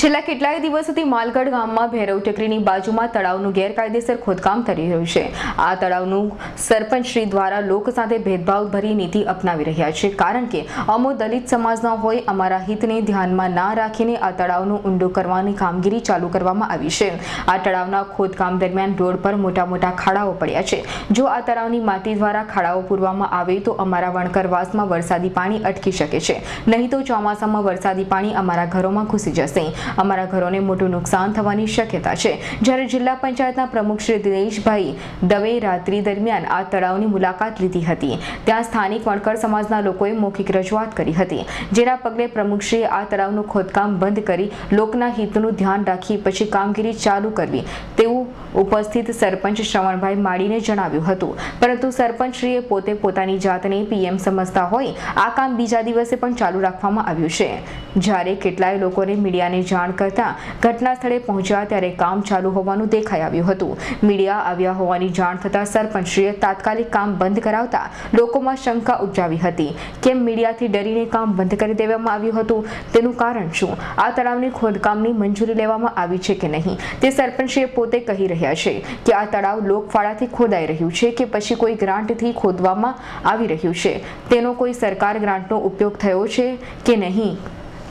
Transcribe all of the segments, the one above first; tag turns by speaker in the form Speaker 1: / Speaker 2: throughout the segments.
Speaker 1: છેલ્લા કેટલાય દિવસોથી માલગઢ ગામમાં ભૈરવ ટેકરીની બાજુમાં તળાવનું ગેરકાયદેસર ખોદકામ થઈ રહ્યું છે. આ તળાવનું સરપંચ શ્રી દ્વારા લોક સાથે ભેદભાવભરી નીતિ અપનાવી રહ્યા છે. કારણ કે અમો દલિત સમાજના હોય, અમારા હિતને ધ્યાનમાં ના રાખીને આ તળાવનું ઊંડું કરવાની કામગીરી ચાલુ કરવામાં આવી છે. આ તળાવના ખોદકામ દરમિયાન રોડ પર મોટા મોટા ખાડાઓ પડ્યા છે. જો આ તળાવની માટી દ્વારા ખાડાઓ પૂરવામાં આવે, તો અમારા વણકરવાસમાં વરસાદી પાણી અટકી શકે છે. નહીં તો ચોમાસામાં વરસાદી પાણી અમારા ઘરોમાં ઘૂસી જશે. અમારા ઘરોને મોટું નુકસાન થવાની શક્યતા છે. જ્યારે જિલ્લા પંચાયતના પ્રમુખ શ્રી દિનેશભાઈ દવે રાત્રિ દરમિયાન આ તળાવની મુલાકાત લીધી હતી. ત્યાં સ્થાનિક વણકર સમાજના લોકોએ મૌખિક રજૂઆત કરી હતી. જેના પગલે પ્રમુખશ્રીએ આ તળાવનું ખોદકામ બંધ કરી લોકના હિતનું ધ્યાન રાખી પછી કામગીરી ચાલુ કરવી તેવું ઉપસ્થિત સરપંચ શ્રવણભાઈ માળીને જણાવ્યું હતું. પરંતુ સરપંચશ્રીએ પોતે પોતાની જાતને પીએમ સમજતા હોય, આ કામ બીજા દિવસે પણ ચાલુ રાખવામાં આવ્યું છે. જ્યારે કેટલાય લોકોને મીડિયાને જાણ કરતા ઘટના સ્થળે પહોંચ્યા ત્યારે કામ ચાલુ હોવાનું દેખાઈ આવ્યું હતું. મીડિયા આવ્યા હોવાની જાણ થતાં સરપંચશ્રીએ તાત્કાલિક કામ બંધ કરાવતા લોકોમાં શંકા ઉપજાવી હતી. કેમ મીડિયાથી ડરીને કામ બંધ કરી દેવામાં આવ્યું હતું? તેનું કારણ શું? આ તળાવની ખોદકામની મંજૂરી લેવામાં આવી છે કે નહીં? તે સરપંચશ્રીએ પોતે કહી રહ્યા છે કે આ તળાવ લોકફાળાથી ખોદાઈ રહ્યું છે કે પછી કોઈ ગ્રાન્ટથી ખોદવામાં આવી રહ્યું છે. તેનો કોઈ સરકાર ગ્રાન્ટનો ઉપયોગ થયો છે કે નહીં?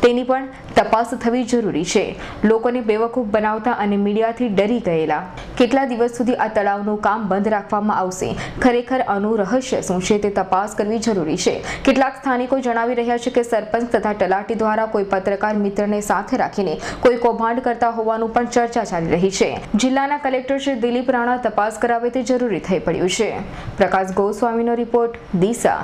Speaker 1: તેની પણ તપાસ થવી જરૂરી છે. લોકોને બેવકૂફ બનાવતા અને મીડિયાથી ડરી ગયેલા. કેટલા દિવસ સુધી આ તળાવનું કામ બંધ રાખવામાં આવશે? ખરેખર આનું રહસ્ય શું છે તે તપાસ કરવી જરૂરી છે. કેટલાક સ્થાનિકો જણાવી રહ્યા છે કે સરપંચ તથા તલાટી દ્વારા કોઈ પત્રકાર મિત્રને સાથે રાખીને કોઈ કૌભાંડ કરતા હોવાનું પણ ચર્ચા ચાલી રહી છે. જિલ્લાના કલેક્ટર શ્રી દિલીપ રાણા તપાસ કરાવે તે જરૂરી થઈ પડ્યું છે. પ્રકાશ ગોસ્વામીનો રિપોર્ટ દિશા